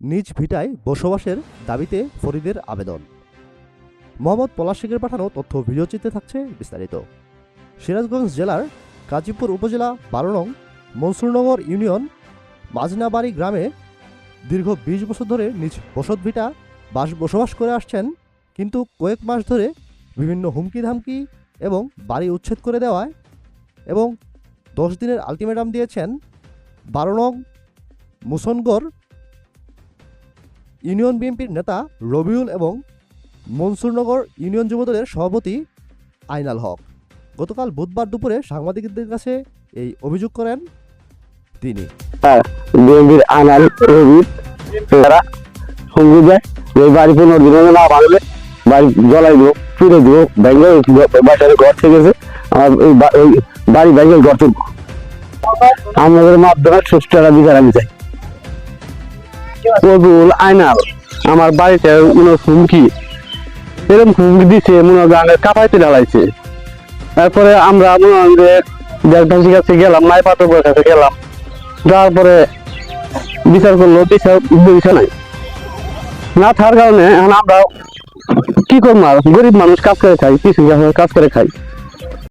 নিজ ভিটায় বসবাসের দাবিতে ফরিদের আবেদন। মোহাম্মদ পলাশ শেখের পাঠানো তথ্য ভিডিওচিত্রে থাকছে বিস্তারিত। সিরাজগঞ্জ জেলার কাজীপুর উপজেলা বারো নং মনসুরনগর ইউনিয়ন মাজনাবাড়ি গ্রামে দীর্ঘ বিশ বছর ধরে নিজ বসত ভিটা বাস বসবাস করে আসছেন, কিন্তু কয়েক মাস ধরে বিভিন্ন হুমকি ধামকি এবং বাড়ি উচ্ছেদ করে দেওয়ায় এবং দশ দিনের আলটিমেটাম দিয়েছেন বারো নং মুসনগর ইউনিয়ন বিএনপির নেতা রবিউল এবং মনসুরনগর ইউনিয়ন যুবদলের সভাপতি আইনাল হক। গতকাল বুধবার দুপুরে সাংবাদিকদের কাছে এই অভিযোগ করেন তিনি। বিএনপির আনাল রবি তারা হুমকি দেয় এই বাড়ি পনেরো দিনের না ভাঙলে বাড়ি জ্বলাই দিব ফিরে দিব ভেঙে বাসার ঘর থেকে গেছে আমার এই বাড়ি ভেঙে ঘর থেকে আমাদের মাধ্যমে সুস্থ বিচার আমি চাই। রবিউল আইনাল আমার বাড়িতে কোনো হুমকি। এরকম হুমকি দিচ্ছে মনে গানের কাপাইতে ঢালাইছে তারপরে আমরা মনে হয় কাছে গেলাম নাই পাথর কাছে গেলাম। যাওয়ার পরে বিচার করল, বিচার বিচার নাই। না থাকার কারণে এখন আমরা কি করব আর? গরিব মানুষ কাজ করে খাই, কিছু কাজ করে খাই।